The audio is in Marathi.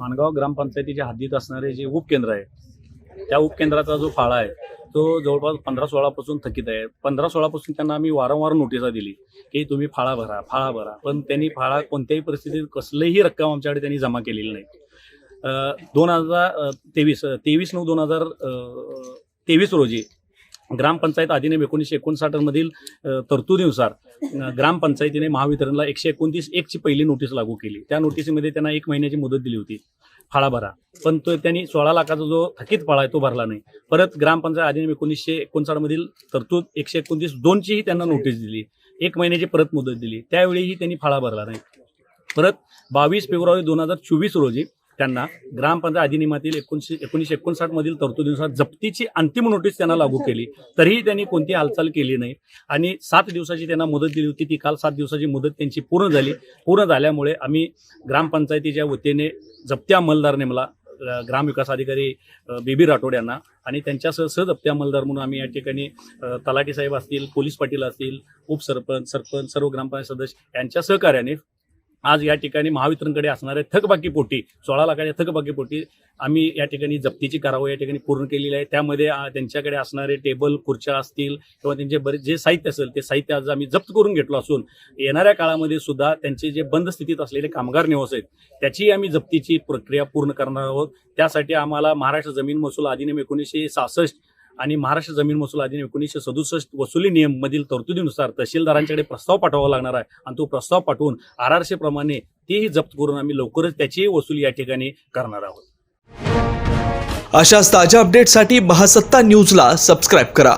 माणगाव ग्रामपंचायतीच्या हद्दीत असणारे जे उपकेंद्र आहे त्या उपकेंद्राचा जो फाळा आहे तो जवळपास पंधरा सोळापासून थकीत आहे. पंधरा सोळापासून त्यांना आम्ही वारंवार नोटिसा दिली की तुम्ही फाळा भरा फाळा भरा. पण त्यांनी फाळा कोणत्याही परिस्थितीत कसलीही रक्कम आमच्याकडे त्यांनी जमा केलेली नाही. दोन हजार तेवीस तेवीस नऊ दोन हजार तेवीस रोजी ग्रामपंचायत अधिनियम एकोणीसशे एकोणसाठमधील तरतुदीनुसार ग्रामपंचायतीने महावितरणला एकशे एकोणतीस एकची पहिली नोटीस लागू केली. त्या नोटीसीमध्ये त्यांना एक महिन्याची मुदत दिली होती फाळा भरा पण तो त्यांनी सोळा लाखाचा जो थकीत फाळा आहे तो भरला नाही. परत ग्रामपंचायत अधिनियम एकोणीसशे एकोणसाठमधील तरतूद एकशे एकोणतीस दोनचीही त्यांना नोटीस दिली. एक महिन्याची परत मुदत दिली. त्यावेळीही त्यांनी फाळा भरला नाही. परत बावीस फेब्रुवारी दोन हजार चोवीस रोजी त्यांना ग्रामपंचायत अधिनियमातील एकोणीशे एकोणीसशे एकोणसाठ मधील तरतुदीनुसार जप्तीची अंतिम नोटीस त्यांना लागू केली. तरीही त्यांनी कोणती हालचाल केली नाही. आणि सात दिवसाची त्यांना मुदत दिली होती. ती काल सात दिवसाची मुदत त्यांची पूर्ण झाली. पूर्ण झाल्यामुळे आम्ही ग्रामपंचायतीच्या वतीने जप्ती अंमलदार नेमला ग्रामविकास अधिकारी बीबी राठोड यांना आणि त्यांच्यासह सहजप्ती अंमलदार म्हणून आम्ही या ठिकाणी तलाठी साहेब असतील पोलीस पाटील असतील उपसरपंच सरपंच सर्व ग्रामपंचायत सदस्य यांच्या सहकार्याने आज या ठिकाणी महावितरणकडे असणाऱ्या थकबाकीपोटी सोळा लाखाच्या थकबाकीपोटी आम्ही या ठिकाणी जप्तीची कारवाई या ठिकाणी पूर्ण केलेली आहे. त्यामध्ये त्यांच्याकडे असणारे टेबल खुर्च्या असतील किंवा त्यांचे बरेच जे साहित्य असेल ते साहित्य आज आम्ही जप्त करून घेतलो असून येणाऱ्या काळामध्ये सुद्धा त्यांचे जे बंद स्थितीत असलेले कामगार निवास आहेत त्याची आम्ही जप्तीची प्रक्रिया पूर्ण करणार आहोत. त्यासाठी आम्हाला महाराष्ट्र जमीन महसूल अधिनियम एकोणीसशे सहासष्ट आणि महाराष्ट्र जमीन महसूल अधिनियम एकोणीसशे सदुसष्ट वसुली नियम मधील तरतुदीनुसार तहसीलदारांच्याकडे प्रस्ताव पाठवावा लागणार आहे. आणि तो प्रस्ताव पाठवून आर आर प्रमाणे तेही जप्त करून आम्ही लवकरच त्याचीही वसुली या ठिकाणी करणार आहोत. अशाच ताज्या अपडेटसाठी महासत्ता न्यूजला सबस्क्राईब करा.